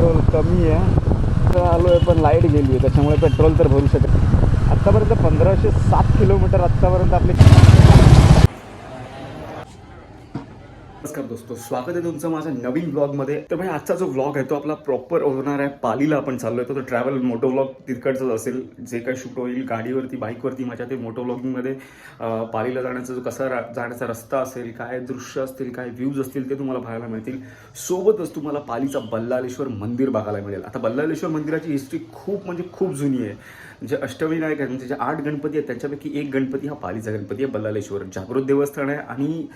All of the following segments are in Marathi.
पेट्रोल कमी आहे. तर आलो आहे पण लाइट गेली आहे त्याच्यामुळे पेट्रोल तर भरू शकत आत्तापर्यंत पंधराशे सात किलोमीटर आत्तापर्यंत आपली नमस्कार दोस्तों स्वागत आहे तुमचं माझ्या नवीन ब्लॉगमध्ये तर भाई आजचा जो ब्लॉग आहे तो आपला प्रॉपर होणार आहे. पालीला आपण चाललो तर तो ट्रॅव्हल मोटो ब्लॉग तिकडचंच असेल. जे काही शूट होईल गाडीवरती बाईकवरती माझ्या ते मोटो ब्लॉगिंगमध्ये पालीला जाण्याचा जो कसा रा- जाण्याचा रस्ता असेल काय दृश्य असतील काय व्ह्यूज असतील ते तुम्हाला पाहायला मिळतील. सोबतच तुम्हाला पालीचा बल्लालेश्वर मंदिर बघायला मिळेल. आता बल्लालेश्वर मंदिराची हिस्ट्री खूप म्हणजे खूप जुनी आहे. जे अष्टविनायक आहेत म्हणजे जे आठ गणपती आहेत त्यांच्यापैकी एक गणपती हा पालीचा गणपती आहे बल्लालेश्वर जागृत देवस्थान आहे आणि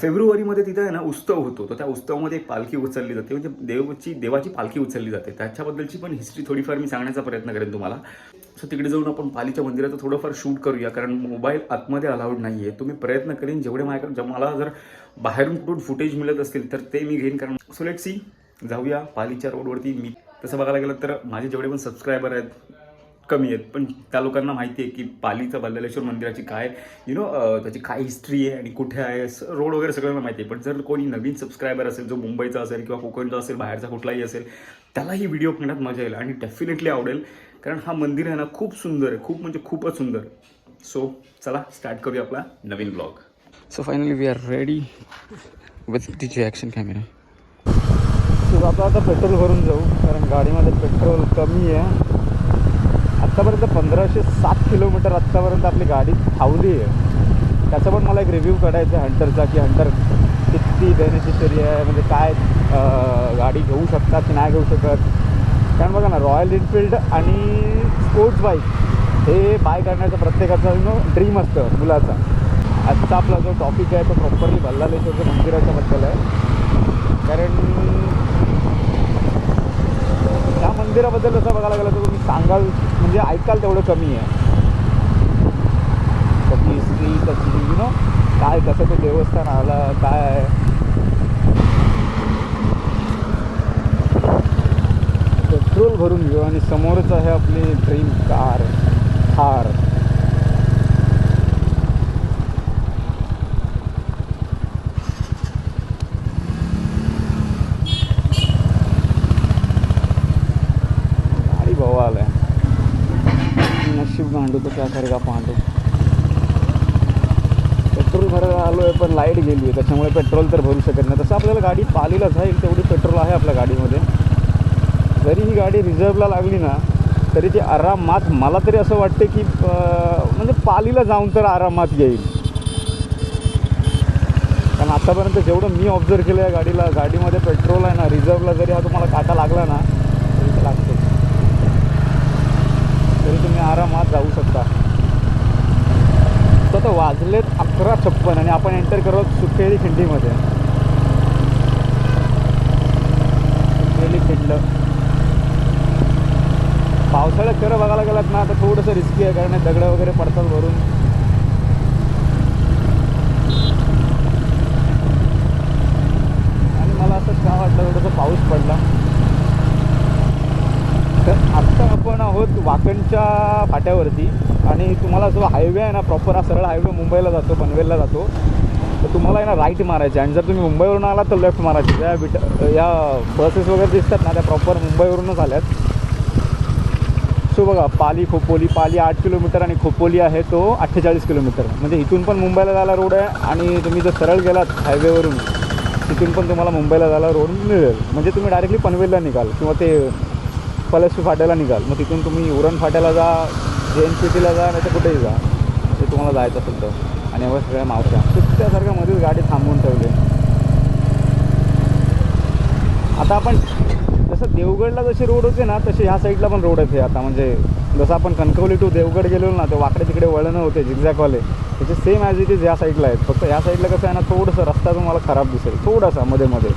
फेब्रुवारीमध्ये तिथे आहे ना उत्सव होतो. तर त्या उत्सवामध्ये एक पालखी उचलली जाते. म्हणजे देवची देवाची पालखी उचलली जाते. त्याच्याबद्दलची पण हिस्ट्री थोडीफार मी सांगण्याचा प्रयत्न करेन तुम्हाला. सो तिकडे जाऊन आपण पालीच्या मंदिराचं थोडंफार शूट करूया. कारण मोबाईल आतमध्ये अलाउड नाही आहे तुम्ही प्रयत्न करेन जेवढे माझ्याकडे जे मला जर बाहेरून कुठून फुटेज मिळत असतील तर ते मी घेईन. कारण सो लेट सी जाऊया पालीच्या रोडवरती मी तसं बघायला गेलं तर माझे जेवढे पण सबस्क्रायबर आहेत कमी आहेत. पण त्या लोकांना माहिती आहे की पालीचं बल्लालेश्वर मंदिराची काय यु नो त्याची काय हिस्ट्री आहे आणि कुठे आहे रोड वगैरे सगळ्यांना माहिती आहे. पण जर कोणी नवीन सबस्क्रायबर असेल जो मुंबईचा असेल किंवा कोकणचा असेल बाहेरचा कुठलाही असेल त्यालाही व्हिडिओ पाहण्यात मजा येईल आणि डेफिनेटली आवडेल. कारण हा मंदिर आहे ना खूप सुंदर आहे. खूप म्हणजे खूपच सुंदर. सो चला स्टार्ट करूया आपला नवीन blog so finally we are ready with तिची ॲक्शन कॅमेरा सो आता आता पेट्रोल भरून जाऊ. कारण गाडीमध्ये पेट्रोल कमी आहे. आत्तापर्यंत पंधराशे सात किलोमीटर आत्तापर्यंत आपली गाडी धावली आहे. त्याचा पण मला एक रिव्ह्यू काढायचा आहे हंटरचा की हंटर किती बेनिफिशरी आहे म्हणजे काय गाडी घेऊ शकतात की नाही घेऊ शकत. कारण बघा ना रॉयल एनफिल्ड आणि स्पोर्ट्स बाईक हे बाय करण्याचा प्रत्येकाचं नो ड्रीम असतं मुलाचा. आजचा आपला जो टॉपिक आहे तो प्रॉपरली बल्लालेश्वरच्या मंदिराच्याबद्दल आहे. कारण मंदिराबद्दल जसं बघायला गेलं तर तुम्ही सांगाल म्हणजे ऐकाल तेवढं कमी आहे. त्याची हिस्ट्री त्याची यु नो काय कसं ते देवस्थान आलं काय आहे? पेट्रोल भरून घेऊ आणि समोरच आहे आपली ड्रीम कार थार. नशीब गांडू तो पेट्रोल भरायला आलो आहे पण लाइट गेली आहे त्याच्यामुळे पेट्रोल तर भरू शकत नाही. तसं आपल्याला गाडी पालीला जाईल तेवढी पेट्रोल आहे आपल्या गाडीमध्ये. जरी ही गाडी रिझर्वला लागली ना तरी ती आरामात मला तरी असं वाटते की म्हणजे पालीला जाऊन तर आरामात येईल. कारण आतापर्यंत जेवढं मी ऑब्झर्व केलं या गाडीला गाडीमध्ये पेट्रोल आहे ना रिझर्वला जरी हा तुम्हाला काटा लागला ना तरी ते लागतो तरी तुम्ही आरामात जाऊ शकता. तर वाजलेत अकरा छप्पन आणि आपण एंटर करू सुकेली खिंडीमध्ये. सुखेली खिंड. पावसाळ्यात खरं बघायला गेलात ना तर थोडंसं रिस्की आहे कारण दगडं वगैरे पडतात भरून आणि मला असं का वाटलं थोडंसं पाऊस पडला. आत्ता आपण आहोत वाकणच्या फाट्यावरती आणि तुम्हाला जो हायवे आहे ना प्रॉपर हा सरळ हायवे मुंबईला जातो पनवेलला जातो. तर तुम्हाला आहे ना राईट मारायचे आणि जर तुम्ही मुंबईवरून आला तर लेफ्ट मारायची या बिट या बसेस वगैरे दिसतात ना त्या प्रॉपर मुंबईवरूनच आल्यात. सो बघा पाली खोपोली. पाली आठ किलोमीटर आणि खोपोली आहे तो अठ्ठेचाळीस किलोमीटर म्हणजे इथून पण मुंबईला जायला रोड आहे आणि तुम्ही जर सरळ गेलात हायवेवरून तिथून पण तुम्हाला मुंबईला जायला रोड मिळेल. म्हणजे तुम्ही डायरेक्टली पनवेलला निघाल किंवा ते पलसपी फाट्याला निघाल. मग तिथून तुम्ही उरण फाट्याला जा जे एन सी टीला जा नाही तर कुठेही जा. ते तुम्हाला जायचं असेल तर आणि एवढ्या सगळ्या मावशा सुट्ट्यासारख्या मध्येच गाडी थांबवून ठेवली. आता आपण जसं देवगडला जसे रोड होते ना तसे ह्या साईडला पण रोड आहेत आता. म्हणजे जसं आपण कणकवली टू देवगड गेलो ना ते वाकडे तिकडे वळणं होते झिगझॅकवाले त्याचे सेम ॲज इट इज ह्या साईडला आहेत. फक्त ह्या साईडला कसं आहे ना थोडंसं रस्ता तुम्हाला खराब दिसेल. थोडासा मध्ये मध्ये.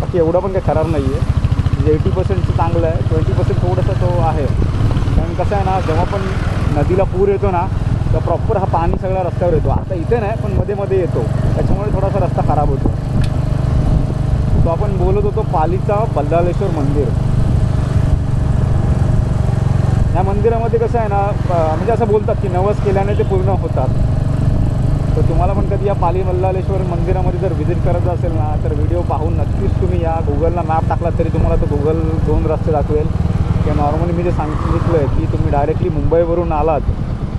बाकी एवढं पण काही खराब नाही आहे एटी पर्सेंटचं चांगलं आहे. ट्वेंटी पर्सेंट थोडंसं तो आहे. कारण कसं आहे ना जेव्हा पण नदीला पूर येतो ना तर प्रॉपर हा पाणी सगळा रस्त्यावर येतो. आता इथे नाही पण मध्ये मध्ये येतो. त्याच्यामुळे थोडासा रस्ता खराब होतो. तो आपण बोलत होतो पालीचा बल्लालेश्वर मंदिर. या मंदिरामध्ये कसं आहे ना म्हणजे असं बोलतात की नवस केल्याने ते पूर्ण होतात. तर तुम्हाला पण कधी या पाली मल्लालेश्वर मंदिरामध्ये जर व्हिजिट करायचं असेल ना तर व्हिडिओ पाहून नक्कीच तुम्ही या गुगलला मॅप टाकला तरी तुम्हाला तो गुगल दोन रस्ते दाखवेल. किंवा नॉर्मली मी जे सांगितलं आहे की तुम्ही डायरेक्टली मुंबईवरून आलात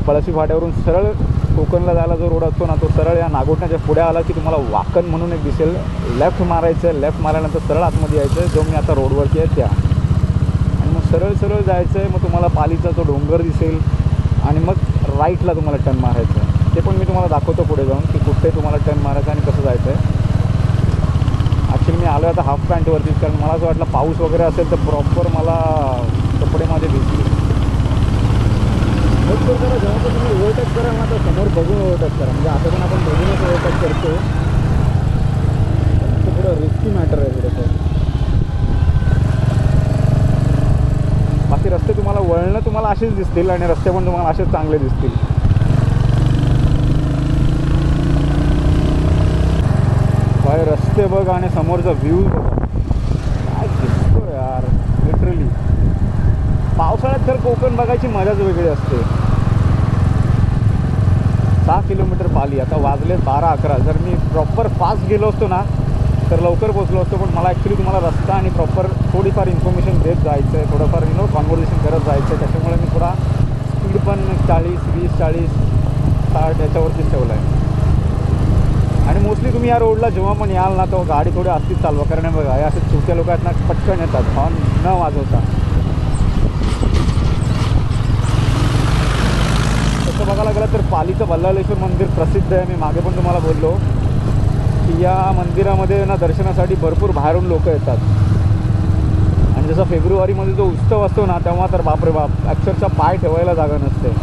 पळशी फाट्यावरून सरळ कोकणला जायला जो रोड असतो ना तो सरळ या नागोठण्याच्या पुढे आला की तुम्हाला वाकण म्हणून एक दिसेल. लेफ्ट मारायचं आहे लेफ्ट मारल्यानंतर सरळ आतमध्ये यायचं आहे जो मी आता रोडवरती आहे त्या. आणि मग सरळ सरळ जायचं आहे मग तुम्हाला पालीचा तो डोंगर दिसेल आणि मग राईटला तुम्हाला टर्न मारायचं आहे ते पण मी तुम्हाला दाखवतो पुढे जाऊन की कुठे तुम्हाला टर्न मारायचं आणि कसं जायचं आहे ॲक्च्युली मी आलो आता हाफ पॅन्टवरतीच कारण मला असं वाटलं पाऊस वगैरे असेल तर प्रॉपर मला कपडे माझे भिजले जेव्हा तुम्ही ओव्हरटेक करा ना तर समोर बघून ओव्हरटेक करा. म्हणजे आता पण आपण बघूनच ओव्हरटेक करतो ते थोडं रिस्की मॅटर आहे थोडंसं. बाकी रस्ते तुम्हाला वळणं तुम्हाला असेच दिसतील आणि रस्ते पण तुम्हाला असेच चांगले दिसतील. काय रस्ते बघ आणि समोरचा व्ह्यू बघा. काय दिसतो यार लिटरली पावसाळ्यात तर कोकण बघायची मजाच वेगळी असते. सहा किलोमीटर पाली आता वाजले बारा अकरा. जर मी प्रॉपर फास्ट गेलो असतो ना तर लवकर पोचलो असतो पण मला ॲक्च्युली तुम्हाला रस्ता आणि प्रॉपर थोडीफार इन्फॉर्मेशन देत जायचं आहे थोडंफार यु नो कॉन्व्हर्सेशन करत जायचं आहे त्याच्यामुळे मी थोडा स्पीड पण चाळीस वीस चाळीस साठ याच्यावरतीच ठेवला आहे आणि मोस्टली तुम्ही या रोडला जेव्हा पण याल ना तेव्हा गाडी थोडी असतीच चालवा. कारण बघा या असे चुक्या लोक आहेत ना पटकन येतात. हॉर्न न वाजवता. तसं बघायला गेलं तर पालीचं बल्लालेश्वर मंदिर प्रसिद्ध आहे. मी मागे पण तुम्हाला बोललो की या मंदिरामध्ये ना दर्शनासाठी भरपूर बाहेरून लोक येतात. आणि जसं फेब्रुवारीमध्ये जो उत्सव असतो ना तेव्हा तर बापरे बाप अक्षरशः पाय ठेवायला जागा नसते.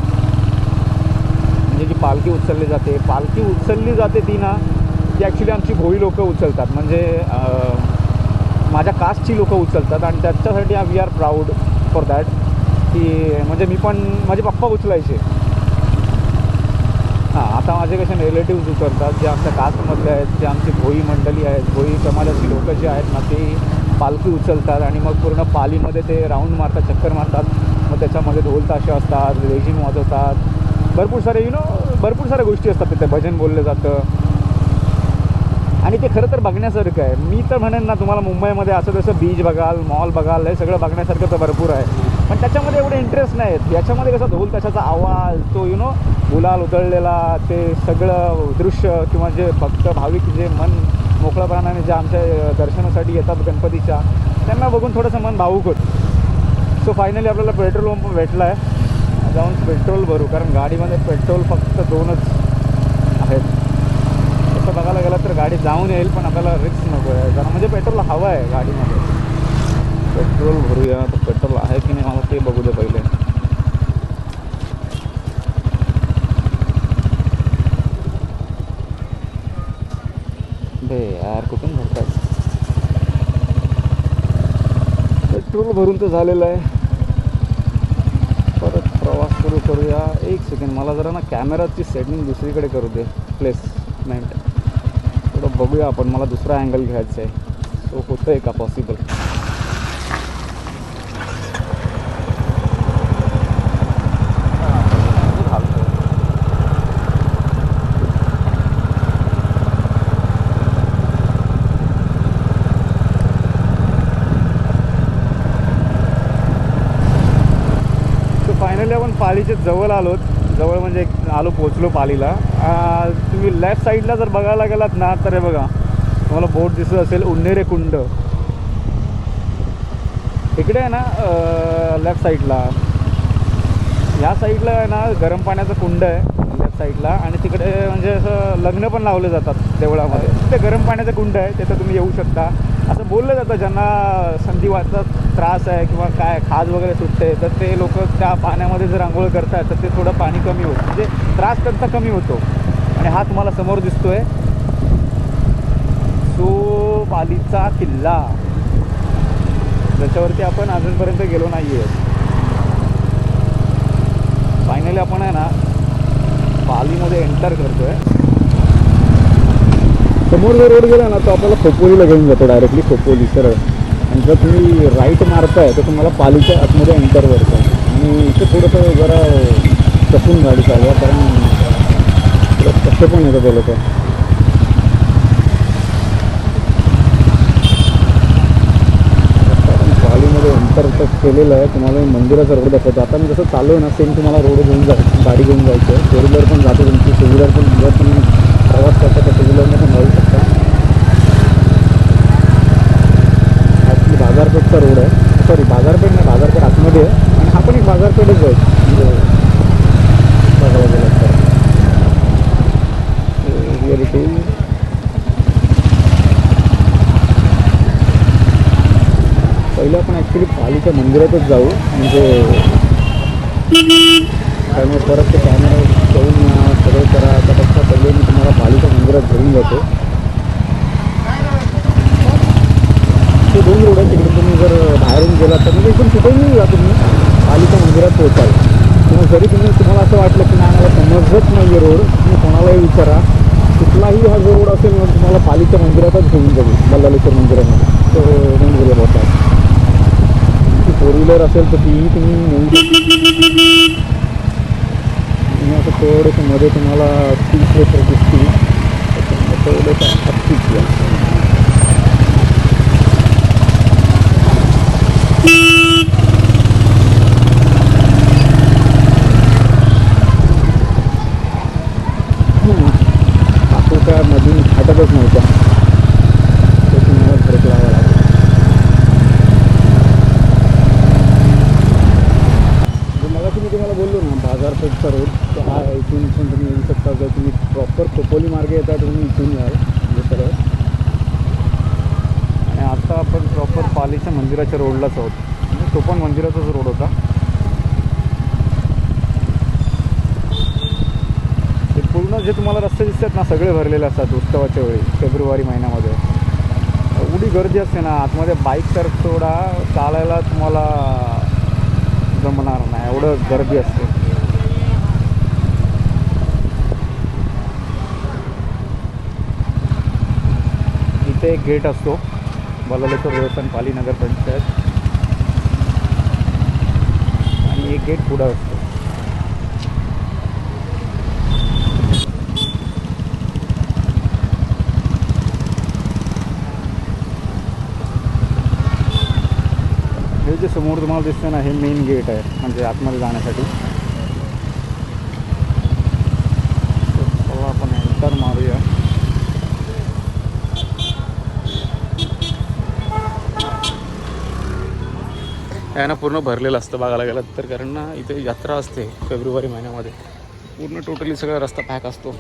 म्हणजे जी पालखी उचलली जाते पालखी उचलली जाते ती ना ती ॲक्च्युली आमची भोई लोकं उचलतात. म्हणजे माझ्या कास्टची लोकं उचलतात आणि त्याच्यासाठी we are proud for that की म्हणजे मी पण माझे पप्पा उचलायचे. हां आता माझे कसे रिलेटिव्ज उचलतात जे आमच्या कास्टमधले आहेत जे आमची भोई मंडळी आहेत भोई समाजाची लोकं जे आहेत ना ते पालखी उचलतात आणि मग पूर्ण पालीमध्ये ते राऊंड मारतात चक्कर मारतात. मग त्याच्यामध्ये ढोल ताशे असतात रेजिम वाजवतात. भरपूर सारे यु नो भरपूर साऱ्या गोष्टी असतात तिथे. भजन बोललं जातं. आणि ते खरं तर बघण्यासारखं आहे. मी तर म्हणेन ना तुम्हाला मुंबईमध्ये असं तसं बीच बघाल मॉल बघाल हे सगळं बघण्यासारखं तर भरपूर आहे. पण त्याच्यामध्ये एवढे इंटरेस्ट नाही आहेत याच्यामध्ये कसं ढोल त्याच्याचा आवाज तो यु नो गुलाल उधळलेला ते सगळं दृश्य किंवा जे भक्त भाविक जे मन मोकळ्यापणाने जे आमच्या दर्शनासाठी येतात गणपतीच्या त्यांना बघून थोडंसं मन भावूक होतं. सो फायनली आपल्याला पेट्रोल पंप भेटला आहे जाऊन पेट्रोल भरू कारण गाडीमध्ये पेट्रोल फक्त दोनच आहेत. बघायला गेलं तर गाडी जाऊन येईल पण आपल्याला रिक्स नको आहे. जरा म्हणजे पेट्रोल हवं आहे गाडीमध्ये. पेट्रोल भरूया तर पेट्रोल आहे की नाही मला ते बघू दे पहिले. बे यार कुठून भरतात पेट्रोल भरून तर झालेलं आहे. परत प्रवास सुरू करूया. एक सेकंड मला जरा ना कॅमेराची सेटिंग दुसरीकडे करू दे. प्लेसमेंट थोडं बघूया आपण मला दुसरा अँगल घ्यायचा आहे. तो होतं आहे का पॉसिबल सो फायनली आपण पालीच्या जवळ आलोत. जवळ म्हणजे एक आलो पोचलो पालीला. तुम्ही लेफ्ट साईडला जर बघायला गेलात ना तर हे बघा तुम्हाला बोट दिसत असेल उन्नेरे कुंड. इकडे आहे ना लेफ्ट साईडला या साईडला आहे ना गरम पाण्याचं कुंड आहे लेफ्ट साईडला. आणि तिकडे म्हणजे असं लग्न पण लावले जातात देवळामध्ये. ते गरम पाण्याचं कुंड आहे तिथं तुम्ही येऊ शकता. असं बोललं जातं ज्यांना संधिवाचा त्रास आहे किंवा काय खाज वगैरे सुटते तर ते लोक त्या पाण्यामध्ये जर आंघोळ करतात तर ते थोडं पाणी कमी होतं. म्हणजे त्रास त्यांचा कमी होतो. आणि हा तुम्हाला समोर दिसतोय. सो पालीचा किल्ला. ज्याच्यावरती आपण अजूनपर्यंत गेलो नाही आहे फायनली आपण आहे ना पालीमध्ये एंटर करतोय. समोर जर रोड गेला ना तो आपल्याला खोपोलीला घेऊन जातो डायरेक्टली खोपोली सरळ. आणि जर तुम्ही राईट मारताय तर तुम्हाला पालीच्या आतमध्ये एंटर करतो आणि इथे थोडंसं जरा कसून गाडी चालवा कारण कसे पण येतं ते लोक. अंतर तर केलेलं आहे. तुम्हाला मी मंदिराचा रोड दाखवतो. आता मी जसं चालू आहे ना सेम तुम्हाला रोड घेऊन जा गाडी घेऊन जायचं आहे फोर व्हीलर पण जातो तुमची. टू व्हीलर पण जर तुम्ही प्रवास करता तर टू व्हीलरने पण जाऊ शकता. ॲक्च्युली बाजारपेठचा रोड आहे. सॉरी बाजारपेठ नाही बाजारपेठ आतमध्ये आहे. आणि हा पण एक बाजारपेठच आहे म्हणजे बघायला गेलं तर रिअलिटी पहिलं आपण त्या मंदिरातच जाऊ. म्हणजे त्यामुळे परत ते कॅमेरा करून या, सगळं करा. त्यापेक्षा पहिले मी तुम्हाला पालीच्या मंदिरात घेऊन जातो. ते दोन रोड आहे तिकडे. तुम्ही जर बाहेरून गेलात तर म्हणजे इथून कुठेही जा तुम्ही. पालीच्या मंदिरात पोहोचाल. किंवा जरी तुम्ही तुम्हाला असं वाटलं की नाही मला समजत नाही आहे रोड. तुम्ही कोणालाही विचारा. कुठलाही हा जो रोड असेल ना तुम्हाला पालीच्या मंदिरातच घेऊन जाईल बल्लालेश्वर मंदिरामध्ये. तर होऊन गेले होता फोर व्हीलर असेल तर तीही तुम्ही नेऊ शकता आणि असं थोडंसं मध्ये तुम्हाला तीस लिटर दिसतील. त्याच्यामुळे थोडंसं हत्तीच या तो त्या मधून हटतच नव्हता तो तुम्हाला ब्रेक लावावा लागला म्हणजे मगाशी मी तुम्हाला बोललो ना बाजारपेठचा रोड तर हा इथून पण तुम्ही येऊ शकता जर तुम्ही प्रॉपर खोपोली मार्गे येता तर तुम्ही इथून याल म्हणजे सरळ आणि आता आपण प्रॉपर पालीच्या मंदिराच्या रोडलाच आहोत. म्हणजे तो पण मंदिराचाच रोड होता. ते पूर्ण जे तुम्हाला रस्ते दिसतात ना सगळे भरलेले असतात उत्सवाच्या वेळी फेब्रुवारी महिन्यामध्ये. एवढी गर्दी असते ना आतमध्ये बाईक तर थोडा चालायला तुम्हाला जमणार नाही एवढं गर्दी असते. इथे एक गेट असतो. बलालेश्वर देवस्थान पाली नगर पंचायत. आणि एक गेट पुढं असतो. हे जे समोर तुम्हाला दिसतं ना हे मेन गेट आहे म्हणजे आतमध्ये जाण्यासाठी तर चला आपण एंटर मारूया आहे ना पूर्ण भरलेलं असतं बघायला गेलं तर कारण ना इथे यात्रा असते फेब्रुवारी महिन्यामध्ये. पूर्ण टोटली सगळा रस्ता पॅक असतो.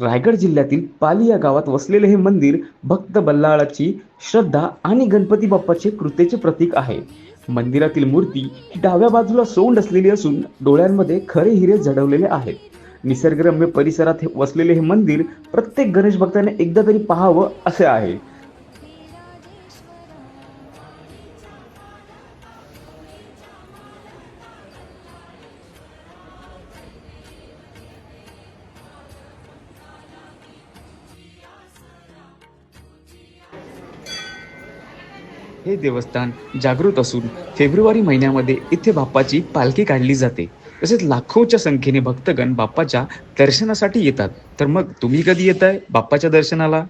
रायगड जिल्ह्यातील पाली या गावात वसलेले हे मंदिर भक्त बल्लाळाची श्रद्धा आणि गणपती बाप्पाचे कृतेचे प्रतीक आहे. मंदिरातील मूर्ती ही डाव्या बाजूला सोंड असलेली असून डोळ्यांमध्ये खरे हिरे जडवलेले आहेत. निसर्गरम्य परिसरात हे वसलेले हे मंदिर प्रत्येक गणेश भक्ताने एकदा तरी पाहावं असे आहे. हे देवस्थान जागृत असून फेब्रुवारी महिन्यामध्ये इथे बाप्पाची पालखी काढली जाते. तसेच लाखोच्या संख्येने भक्तगण बाप्पाच्या दर्शनासाठी येतात. तर मग तुम्ही कधी येत आहे बाप्पाच्या दर्शनाला?